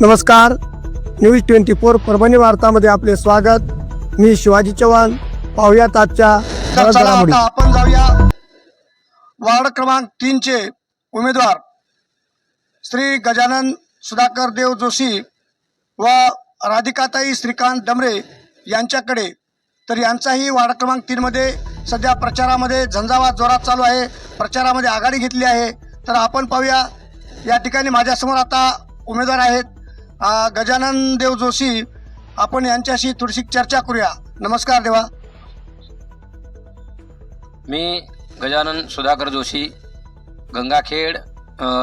नमस्कार. News twenty four Parbhani वार्तामध्ये आपले स्वागत. मी शिवाजी चव्हाण. पाहुयात आजच्या आपण जाऊया. वार्ड क्रमांक तीनचे उमेदवार श्री गजानन सुधाकर देव जोशी व राधिकाताई श्रीकांत डमरे यांच्याकडे तर यांचाही वार्ड क्रमांक तीनमध्ये सध्या प्रचारामध्ये झंझावात जोरात चालू आहे. प्रचारामध्ये आघाडी घेतली आहे. तर आपण पाहूया या ठिकाणी माझ्यासमोर आता उमेदवार आहेत. गजानन देव जोशी आपण यांच्याशी थोडीशी चर्चा करूया. नमस्कार देवा. मी गजानन सुधाकर जोशी गंगाखेड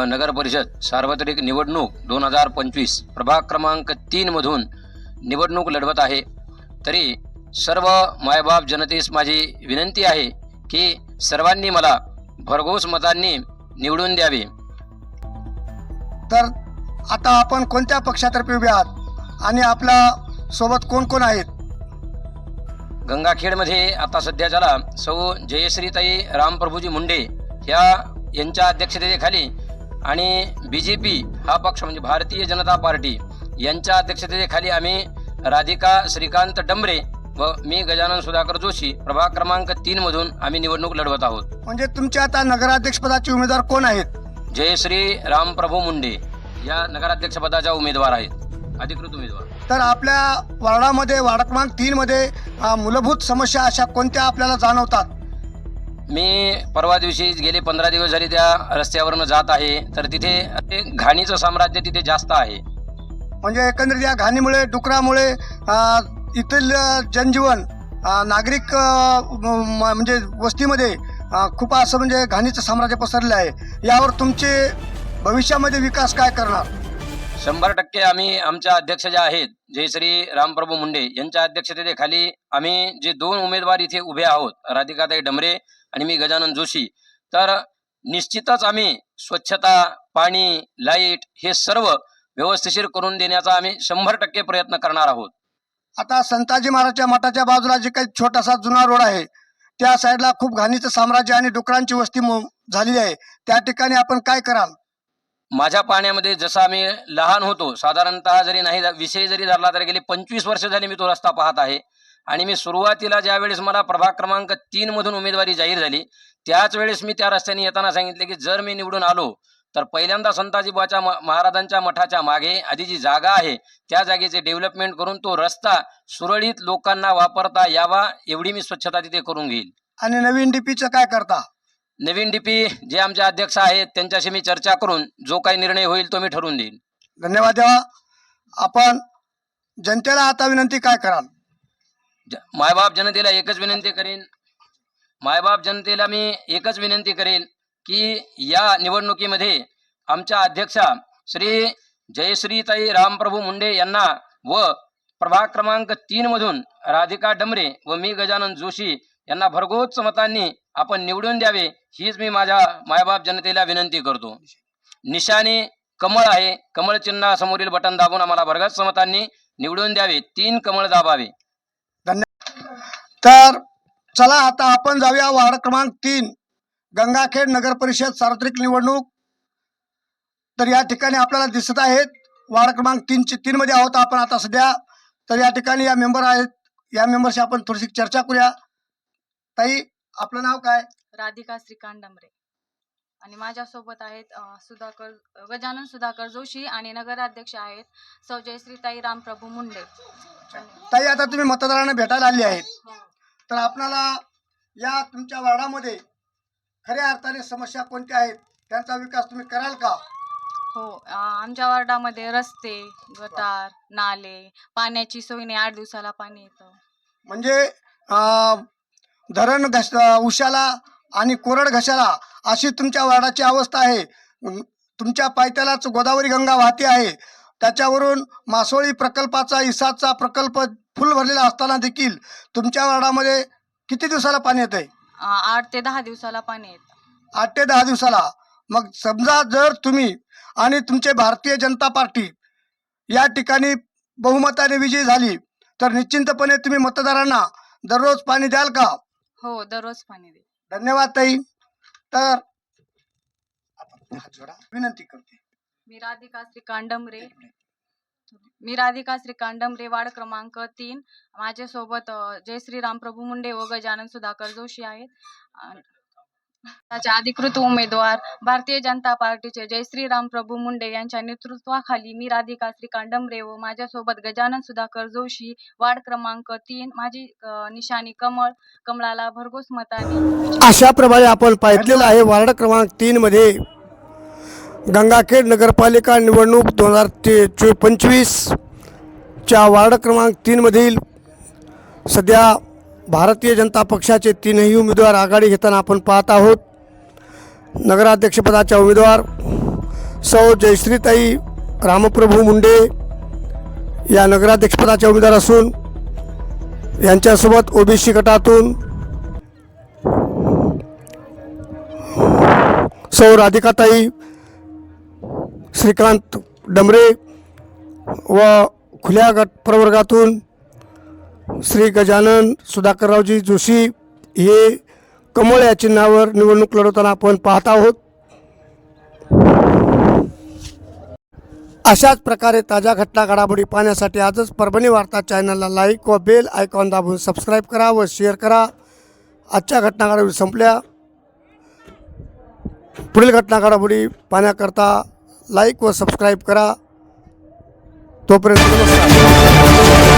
नगर परिषद सार्वत्रिक निवडणूक दोन हजार पंचवीस प्रभाग क्रमांक तीनमधून निवडणूक लढवत आहे. तरी सर्व मायबाप जनतेस माझी विनंती आहे की सर्वांनी मला भरघोस मतांनी निवडून द्यावे. तर आता आपण कोणत्या पक्षातर्फे उभे आहात? आणि आपल्यासोबत कोण कोण आहेत? गंगाखेडमध्ये आता सध्याच्याला सौ जयश्रीताई रामप्रभूजी मुंडे ह्या यांच्या अध्यक्षतेखाली आणि बी जे पी हा पक्ष म्हणजे भारतीय जनता पार्टी यांच्या अध्यक्षतेखाली आम्ही राधिका श्रीकांत डंबरे व मी गजानन सुधाकर जोशी प्रभाग क्रमांक तीनमधून आम्ही निवडणूक लढवत आहोत. म्हणजे तुमचे आता नगराध्यक्षपदाचे उमेदवार कोण आहेत? जयश्री रामप्रभू मुंडे या नगराध्यक्षपदाच्या उमेदवार आहेत. अधिकृत उमेदवार. तर आपल्या वार्डामध्ये वार्ड क्रमांक तीनमध्ये अ, मूलभूत समस्या अशा कोणत्या आपल्याला जाणवतात? मी परवा दिवशी गेले पंधरा दिवस झाले त्या रस्त्यावरनं जात आहे. तर तिथे ते घाणीचं साम्राज्य तिथे जास्त आहे. म्हणजे एकंदरीत या घाणीमुळे डुकरामुळे अ, इथलं जनजीवन नागरिक म- म्हणजे वस्तीमध्ये खूप असं म्हणजे घाणीचं साम्राज्य पसरलं आहे. यावर तुमचे भविष्यामध्ये विकास काय करणार? शंभर टक्के आम्ही आमच्या अध्यक्ष ज्या आहेत जयश्री रामप्रभू मुंडे यांच्या अध्यक्षतेखाली आम्ही जे दोन उमेदवार इथे उभे आहोत राधिकाताई डमरे आणि मी गजानन जोशी तर निश्चितच आम्ही स्वच्छता पाणी लाइट हे सर्व व्यवस्थिशीर करून देण्याचा आम्ही शंभर टक्के प्रयत्न करणार आहोत. आता संताजी महाराजच्या मठाच्या बाजूला जे काही छोटासा जुना रोड आहे त्या साईडला खूप घाणीचं साम्राज्य आणि डुकरांची वस्ती झालेली आहे. त्या ठिकाणी आपण काय कराल? माझ्या पाण्यामध्ये जसं आम्ही लहान होतो साधारणतः जरी नाही विषय जरी धरला तरी गेली पंचवीस वर्ष झाली मी तो रस्ता पाहत आहे. आणि मी सुरुवातीला ज्या वेळेस मला प्रभाग क्रमांक तीन मधून उमेदवारी जाहीर झाली त्याच वेळेस मी त्या रस्त्याने येताना सांगितले की जर मी निवडून आलो तर पहिल्यांदा संताजीबाच्या महाराजांच्या मठाच्या मागे आधी जी जागा आहे त्या जागेचे डेव्हलपमेंट करून तो रस्ता सुरळीत लोकांना वापरता यावा एवढी मी स्वच्छता तिथे करून घेईल आणि नवीन डीपीचं काय करता? नवीन डीपी जे आमचे अध्यक्ष आहेत त्यांच्याशी मी चर्चा करून जो काही निर्णय होईल तो मी ठरवून देईन. धन्यवाद देवा. आपण जनतेला आता विनंती काय कराल? मायबाप जनतेला एकच विनंती करेन. मायबाप जनतेला मी एकच विनंती करेन की या निवडणुकीमध्ये आमच्या अध्यक्षा श्री जयश्रीताई रामप्रभू मुंडे यांना व प्रभाग क्रमांक तीन मधून राधिका डमरे व मी गजानन जोशी यांना भरघोस मतांनी आपण निवडून द्यावे हीच मी माझ्या मायबाप जनतेला विनंती करतो. निशाने कमळ आहे कमळ चिन्हासमोरील बटन दाबून आम्हाला भरघोस मतांनी निवडून द्यावे तीन कमळ दाबावे. तर चला आता आपण जाऊया वार्ड क्रमांक तीन. गंगाखेड नगर परिषद सार्वत्रिक निवडणूक. तर या ठिकाणी आपल्याला दिसत आहेत वार्ड क्रमांक तीनचे तीन मध्ये आहोत आपण आता सध्या. तर या ठिकाणी या मेंबर आहेत या मेंबरशी आपण थोडीशी चर्चा करूया. ताई आपलं नाव काय? राधिका श्रीकांत डमरे. आणि माझ्यासोबत आहेत सुधाकर गजानन सुधाकर जोशी आणि नगराध्यक्ष आहेत सौ जयश्रीताई रामप्रभू मुंडे. ताई आता तुम्ही मतदारांना भेटायला आली आहेत. हो. तर आपणाला या तुमच्या वार्डामध्ये खऱ्या अर्थाने समस्या कोणत्या आहेत? त्यांचा विकास तुम्ही कराल का? हो अ, आमच्या वार्डामध्ये रस्ते गटार नाले पाण्याची सोय नाही आठ दिवसाला पाणी येतं. म्हणजे अं, धरण घस उशाला आणि कोरड घशाला अशी तुमच्या वार्डाची अवस्था आहे. अं, तुमच्या पायथ्यालाच गोदावरी गंगा वाहते आहे. त्याच्यावरून मासोळी प्रकल्पाचा इसाचा प्रकल्प फुल भरलेला असताना देखील तुमच्या वार्डामध्ये किती दिवसाला पाणी येत आहे आठ ते दहा दिवसाला पाणी येतं. आठ ते दहा दिवसाला. मग समजा जर तुम्ही आणि तुमचे भारतीय जनता पार्टी या ठिकाणी बहुमताने विजयी झाली तर निश्चिंतपणे तुम्ही मतदारांना दररोज पाणी द्याल का? हो दररोज पाणी दे धन्यवाद ताई. तर आपण हात जोडा. विनंती करते. मी राधिका श्रीकांत डमरे. मी राधिका श्रीकांत डमरे वार्ड क्रमांक तीन. माझ्यासोबत जय श्रीराम प्रभू मुंडे व गजानन सुधाकर जोशी आहेत. त्याचे अधिकृत उमेदवार भारतीय जनता पार्टीचे जय श्रीराम प्रभू मुंडे यांच्या नेतृत्वाखाली मी राधिका श्रीकांत डमरे व माझ्यासोबत गजानन सुधाकर जोशी वार्ड क्रमांक तीन. माझी निशाणी कमळ कमळाला भरघोस मताने. अशा प्रमाणे आपण पाहिलेलं आहे वार्ड क्रमांक तीनमध्ये गंगाखेड नगरपालिका निवडणूक दोन हजार ते चो पंचवीसच्या वार्ड क्रमांक तीनमधील सध्या भारतीय जनता पक्षाचे तीनही उमेदवार आघाडी घेताना आपण पाहत आहोत. नगराध्यक्षपदाच्या उमेदवार सौ जयश्रीताई रामप्रभू मुंडे या नगराध्यक्षपदाच्या उमेदवार असून यांच्यासोबत ओबीसी गटातून सौ राधिकाताई श्रीकांत डमरे व खुल्या गट प्रवर्गातून श्री गजानन सुधाकररावजी जोशी हे कमळ या चिन्हावर निवडणूक लढवताना आपण पाहत आहोत. अशाच प्रकारे ताज्या घटना घडामोडी पाहण्यासाठी आजच परभणी वार्ता चॅनलला लाईक व बेल आयकॉन दाबून सबस्क्राईब करा व शेअर करा. आजच्या घटना घडामोडी संपल्या. पुढील घटना घडामोडी पाहण्याकरता लाईक व सबस्क्राईब करा. तोपर्यंत नमस्कार.